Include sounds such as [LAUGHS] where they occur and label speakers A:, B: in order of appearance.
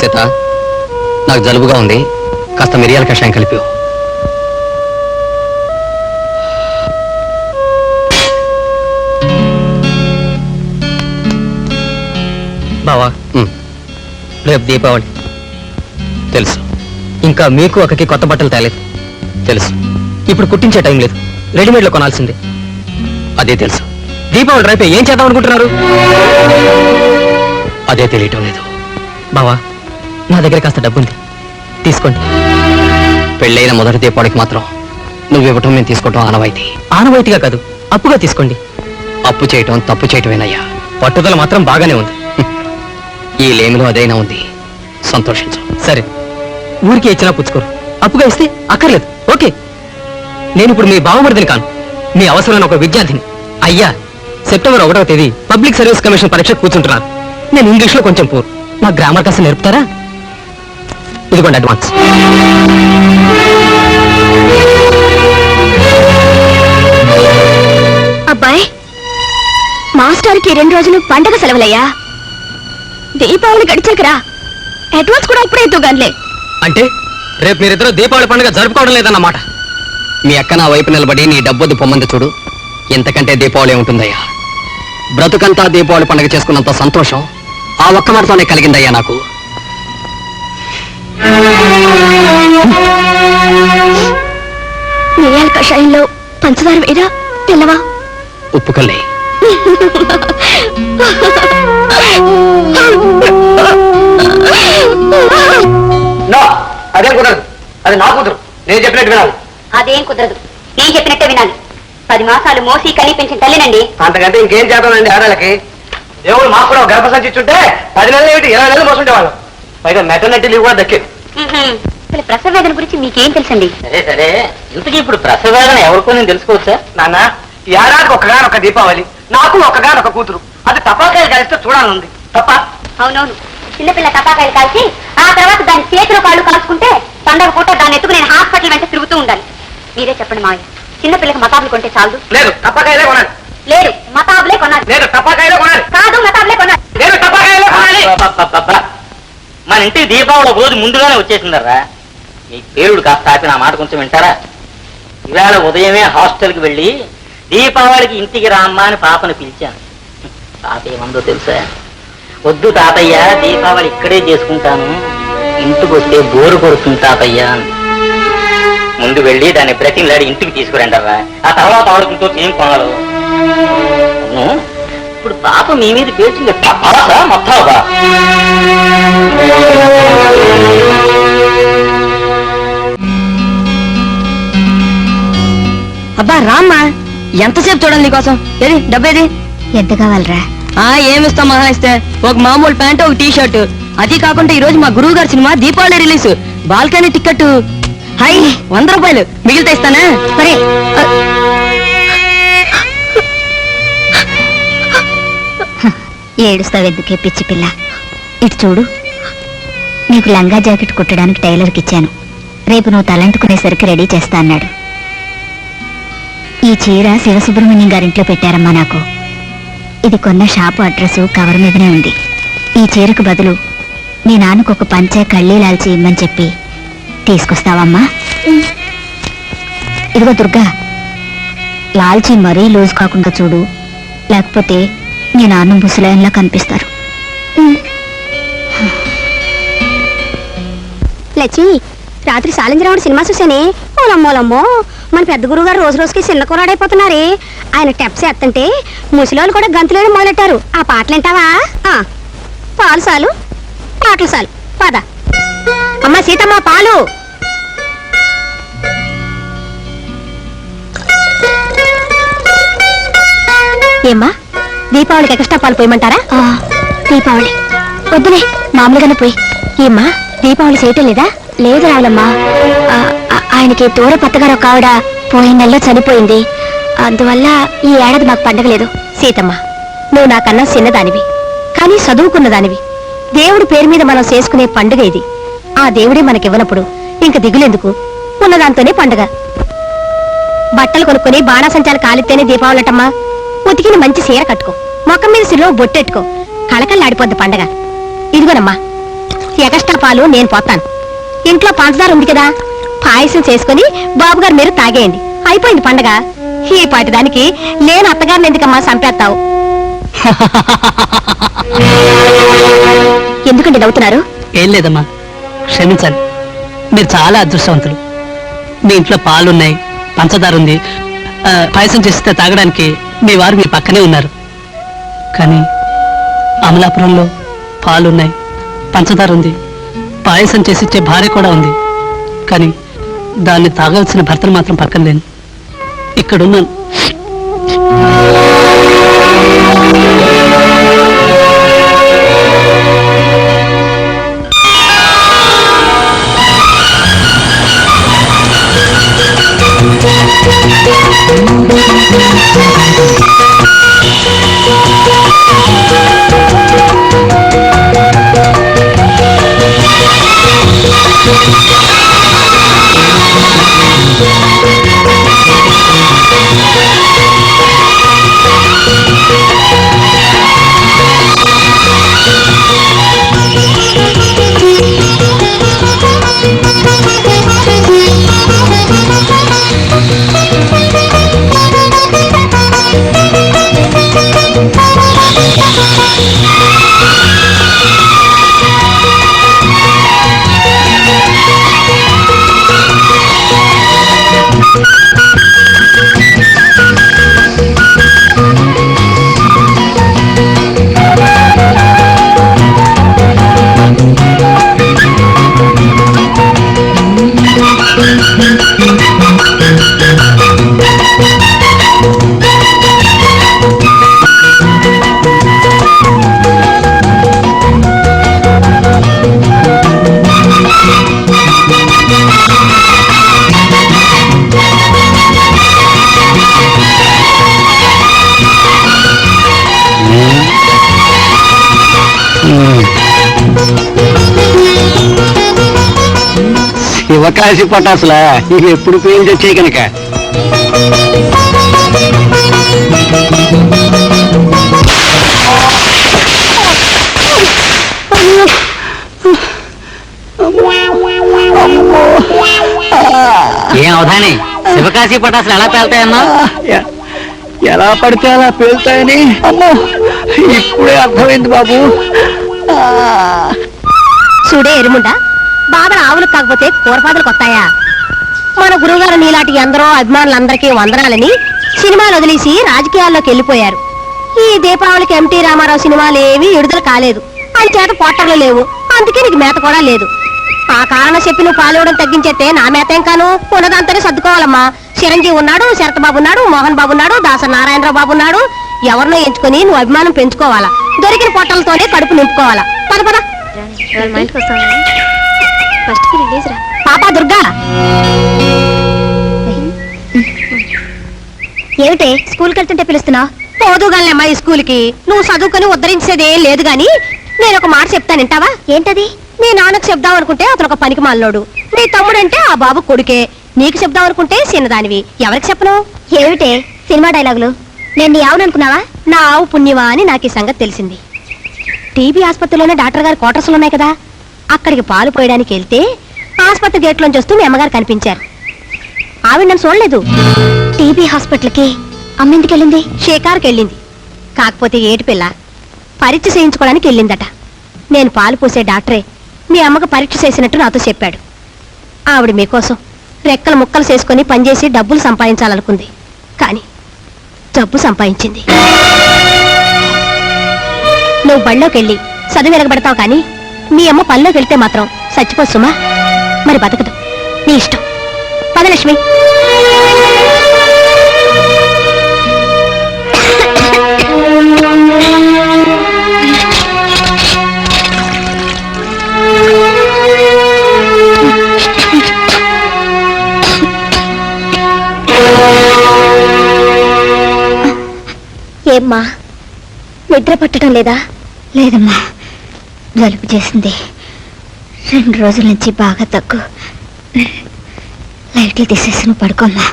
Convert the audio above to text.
A: సీత నాకు జలుబుగా ఉంది. కాస్త మిరియాల కషాయం కలిపి
B: బావా రేపు దీపావళి.
A: తెలుసు.
B: ఇంకా మీకు ఒకకి కొత్త బట్టలు తేలేదు.
A: తెలుసు.
B: ఇప్పుడు కుట్టించే టైం లేదు. రెడీమేడ్లో కొనాల్సిందే.
A: అదే తెలుసు.
B: దీపావళి రేపే ఏం చేద్దాం అనుకుంటున్నారు?
A: అదే తెలియటం లేదు.
B: బావా నా దగ్గర కాస్త డబ్బుంది. తీసుకోండి.
A: పెళ్ళైన మొదటి దీపావళికి మాత్రం నువ్వు ఇవ్వటం మేము తీసుకోవటం ఆనవాయితీ.
B: ఆనవాయితీగా కాదు అప్పుగా తీసుకోండి.
A: అప్పు చేయటం తప్పు చేయటమేనయ్యా.
B: పట్టుదల మాత్రం బాగానే ఉంది.
A: ఈ లేమిలో అదైనా ఉంది. సంతోషించు.
B: సరే. ఊరికి ఇచ్చినా పుచ్చుకోరు. అప్పుగా ఇస్తే అక్కర్లేదు. ఓకే. నేను ఇప్పుడు మీ బావమరిదిని కాను. మీ అవసరమైన ఒక విద్యార్థిని. అయ్యా సెప్టెంబర్ ఒకటవ తేదీ పబ్లిక్ సర్వీస్ కమిషన్ పరీక్ష కూర్చుంటున్నాను నేను ఇంగ్లీష్లో కొంచెం పూర్. మా గ్రామర్ కాస్త నేర్పుతారా? ఇదిగోండి అడ్వాన్స్.
C: అబ్బాయి మాస్టర్కి రెండు రోజులు పండగ సెలవులయ్యా. దీపావళి గడిచాకరా అడ్వాన్స్ కూడా ఇప్పుడే ఎత్తుగానిలే.
B: అంటే రేపు మీరిద్దరు దీపావళి పండుగ జరుపుకోవడం లేదన్నమాట.
A: మీ అక్క నా వైపు నిలబడి నీ డబ్బొద్దు పొమ్మంది చూడు. ఇంతకంటే దీపావళి ఉంటుందయ్యా బ్రతుకంతా దీపావళి పండుగ చేసుకున్నంత సంతోషం ఆ ఒక్క మాటతోనే కలిగిందయ్యా నాకు.
C: మిరియాల కషాయంలో పంచదార వేరా తెల్లవా?
A: ఉప్పు కల్లే.
B: అదే కుదరదు. అది నా కూతురు. నేను చెప్పినట్టు వినాలి.
D: అదేం కుదరదు. నేను చెప్పినట్టే వినాలి. పది మాసాలు మోసి కని పెంచిన తల్లినండి.
B: అంతకంటే ఇంకేం చేద్దామండి ఆడలకి దేవుడు మాకు కూడా ఒక గర్భసంచి ఇచ్చుంటే పది నెలలు ఏమిటి? ఇరవై నెలలు మోసుంటే వాళ్ళు పైగా మెటర్నిటీ లీవ్ కూడా దక్కేది.
D: అసలు ప్రసవ వేదన గురించి మీకేం తెలుసండి?
E: సరే సరే. ఇంతకీ ఇప్పుడు ప్రసవేదన ఎవరికో నేను తెలుసుకోవచ్చా?
B: నాన్న ఈ ఏడాదికి ఒక్కగానొక్క దీపావళి నాకు ఒక్కగానొక్క కూతురు. అది తపాకాయలు కలిస్తే చూడాలనుంది. తప్ప
D: అవునవును. చిన్నపిల్ల టపాకాయలు కాల్చి ఆ తర్వాత దాని చేతులు కాళ్ళు కాల్చుకుంటే పండగ పూట దాన్ని ఎత్తుకు నేను హాస్పిటల్ వెంట తిరుగుతూ ఉండాలి. మీరే చెప్పండి మావయ్య చిన్నపిల్లకి మతాబులు కొంటే చాలు
B: లేదు తప్పకాయలే కొనాలి.
D: లేదు మతాబులే కొనాలి.
B: లేదు తప్పకాయలే కొనాలి.
D: కాదు మతాబులే కొనాలి.
B: లేదు తప్పకాయలే కొనాలి.
E: మన ఇంటికి దీపావళి రోజు ముందుగానే వచ్చేసిందర్రా. మీ పేరుడు కాస్త ఆపి నా మాట కొంచెం వింటారా? ఇవాళ ఉదయమే హాస్టల్కి వెళ్ళి దీపావళికి ఇంటికి రామ్మా అని పాపను పిలిచాను. పాప ఏమందో తెలుసా? వద్దు తాతయ్య దీపావళి ఇక్కడే చేసుకుంటాను. ఇంటికి వస్తే బోరు కొడుతుంది తాతయ్య ముందు వెళ్ళి దాన్ని బ్రతిలాడి ఇంటికి తీసుకురండరా ఆ తర్వాత ఆడుకుంటూ ఏం కొనాలి? ఇప్పుడు పాప మీ మీద పేర్చింది మొత్తావా
C: అబ్బా రామ్మా. ఎంతసేపు చూడాలి నీకోసం? ఏది డబ్బేది? ఎంత కావాలరా? ఆ ఏమిస్తాం మహా ఇస్తే ఒక మామూలు ప్యాంట్ ఒక టీ షర్ట్ అది కాకుండా ఈ రోజు మా గురువు గారి cinema Deepavali release. Balcony ticket హై వంద రూపాయలు. మిగిలితే ఇస్తానా? సరే
F: ఏడుస్తావెందుకే పిచ్చి పిల్ల? ఇటు చూడు. నీకు లంగా జాకెట్ కుట్టడానికి టైలర్కి ఇచ్చాను. రేపు నువ్వు తలంటుకునేసరికి రెడీ చేస్తా అన్నాడు. ఈ చీర శివసుబ్రహ్మణ్యం గారింట్లో పెట్టారమ్మా నాకు. ఇది కొన్న షాపు అడ్రస్ కవర్ మీదనే ఉంది. ఈ చీరకు బదులు నీ నాన్నకు ఒక పంచ కళ్ళీ లాల్చి ఇమ్మని చెప్పి తీసుకొస్తావమ్మా. ఇదిగో దుర్గా లాల్చి మరీ లూజ్ కాకుండా చూడు. లేకపోతే నీ నాన్న ముసలాయనలా కనిపిస్తారు.
C: లచ్చి రాత్రి సాలింద్రరావుడు సినిమా చూసానే? ఓలమ్మోలమ్మో మన పెద్ద గురువు గారు రోజు రోజుకి చిన్న కూరాడైపోతున్నారే ఆయన టెప్స్ ఎత్తంటే ముసలోళ్ళు కూడా గంతులేని మొదలెట్టారు. ఆ పాటలు వింటావా? పాలు సాలు పాటలు సాలు. పద. అమ్మ సీతమ్మ పాలు. ఏమ్మా? దీపావళికి ఎక్స్ట్రా పాలు పోయమంటారా?
F: దీపావళి. వద్దులే మామూలుగానే పోయి.
C: ఏమ్మా దీపావళి చేయటం లేదా?
F: లేదు రావులమ్మా. ఆయనకి దూర పత్తగారు ఒక ఆవిడ పోయిన నెలలో చనిపోయింది. అందువల్ల ఈ ఏడాది మాకు పండగ లేదు.
C: సీతమ్మ నువ్వు నాకన్నా చిన్నదానివి. కానీ చదువుకున్న దానివి దేవుడి పేరు మీద మనం చేసుకునే పండుగ ఇది. ఆ దేవుడే మనకివ్వనప్పుడు ఇంక దిగులెందుకు? ఉన్నదాంతోనే పండుగ. బట్టలు కొనుక్కొని బాణాసంచాలు కాలిస్తేనే దీపావళటమ్మా ఉతికిన మంచి సీర కట్టుకో. మొఖం మీద సిలో బొట్టెట్టుకో. కళకళ్ళాడిపోద్ది పండగ. ఇదిగోనమ్మా ఎగస్ట్రా పాలు నేను పోతాను ఇంట్లో పంచదార ఉంది కదా పాయసం చేసుకుని బాబుగారు మీరు తాగేయండి. అయిపోయింది పండగ. ఈ పాటి దానికి లేని అత్తగారిని ఎందుకమ్మా చంపేస్తావు? [LAUGHS] ఎందుకండి నవ్వుతున్నారు
G: ఏం లేదమ్మా క్షమించాలి. మీరు చాలా అదృష్టవంతులు. మీ ఇంట్లో పాలున్నాయి పంచదార ఉంది. ఆ, పాయసం చేస్తే తాగడానికి మీ వారు మీ పక్కనే ఉన్నారు. కానీ అమలాపురంలో పాలున్నాయి. పంచదార ఉంది. పాయసం చేసి ఇచ్చే భార్య కూడా ఉంది. కానీ దాన్ని తాగాల్సిన భర్తను మాత్రం పక్కన లేను. ఇక్కడున్నాను Thank you.
H: శివకాశి పటాసులా? ఇక ఎప్పుడు పేరు తెచ్చాయి కనుక
I: ఏం అవధాని? శివకాశి పటాసులు ఎలా పేల్తాయన్నా
H: ఎలా పడితే అలా పేలుతాయని? అమ్మో ఇప్పుడే అర్థమైంది బాబు.
C: చూడే ఎరుముండా? బాబల ఆవులకు కాకపోతే కూరపాదలకు వస్తాయా మన గురువుగారు నీలాంటి ఎందరో అభిమానులందరికీ వందనాలని సినిమాలు వదిలేసి రాజకీయాల్లోకి వెళ్ళిపోయారు. ఈ దీపావళికి ఎంటీ రామారావు సినిమాలు ఏవి విడుదల కాలేదు. అని చేత పోటర్లు లేవు. అందుకే నీకు మేత కూడా లేదు. ఆ కారణం చెప్పి నువ్వు పాలివ్వడం తగ్గించేస్తే నా మేత ఇంకాను ఉన్నదంతనే సర్దుకోవాలమ్మా. చిరంజీవి ఉన్నాడు శరత్ బాబు ఉన్నాడు మోహన్ బాబు ఉన్నాడు దాస నారాయణరావు బాబు ఉన్నాడు. ఎవరినో ఎంచుకొని నువ్వు అభిమానం పెంచుకోవాలా? దొరికిన పొట్టలతోనే కడుపు నింపుకోవాలా? పద పద. పాపా దుర్గా. ఏమిటే? స్కూల్కి వెళ్తుంటే పిలుస్తున్నావు పోదుగాలమ్మా ఈ స్కూల్కి. నువ్వు చదువుకొని ఉద్ధరించేది లేదు గాని నేను ఒక మాట చెప్తాను వింటావా? ఏంటది? మీ నాన్నకు చెప్దాం అనుకుంటే అతను ఒక పనికి మాలినోడు. నీ తమ్ముడంటే ఆ బాబు కొడుకే. నీకు చెప్దాం అనుకుంటే చిన్నదానివి. ఎవరికి చెప్పను? ఏమిటే? సినిమా డైలాగులు. నేను నీ ఆవును అనుకున్నావా? నా ఆవు పుణ్యమా అని నాకు ఈ సంగతి తెలిసింది. టీబీ ఆసుపత్రిలోనే డాక్టర్ గారి క్వార్టర్స్లు ఉన్నాయి కదా. అక్కడికి పాలు పోయడానికి వెళ్తే ఆసుపత్రి గేట్లోంచి వస్తూ మీ అమ్మగారు కనిపించారు. ఆవిడ నన్ను చూడలేదు. టీబీ హాస్పిటల్కి అమ్మెందుకు వెళ్ళింది? షేకార్కి వెళ్ళింది. కాకపోతే ఏటి పిల్ల పరీక్ష చేయించుకోవడానికి వెళ్ళిందట. నేను పాలు పోసే డాక్టరే మీ అమ్మకు పరీక్ష చేసినట్టు నాతో చెప్పాడు. ఆవిడ మీకోసం రెక్కలు ముక్కలు చేసుకొని పనిచేసి డబ్బులు సంపాదించాలనుకుంది. కానీ డబ్బు సంపాదించింది. నువ్వు బళ్ళోకెళ్ళి చదువు వెలగబెడతావు కానీ మీ అమ్మ పనిలోకి వెళ్తే మాత్రం చచ్చిపోసుమా మరి బతకదు. నీ ఇష్టం. పదలక్ష్మి ఏమ్మా? నిద్ర పట్టడం లేదా?
F: లేదమ్మా. జలుబు చేసింది. రెండు రోజుల నుంచి బాగా తగ్గు. లైట్లు తీసేసి నువ్వు పడుకోమ్మా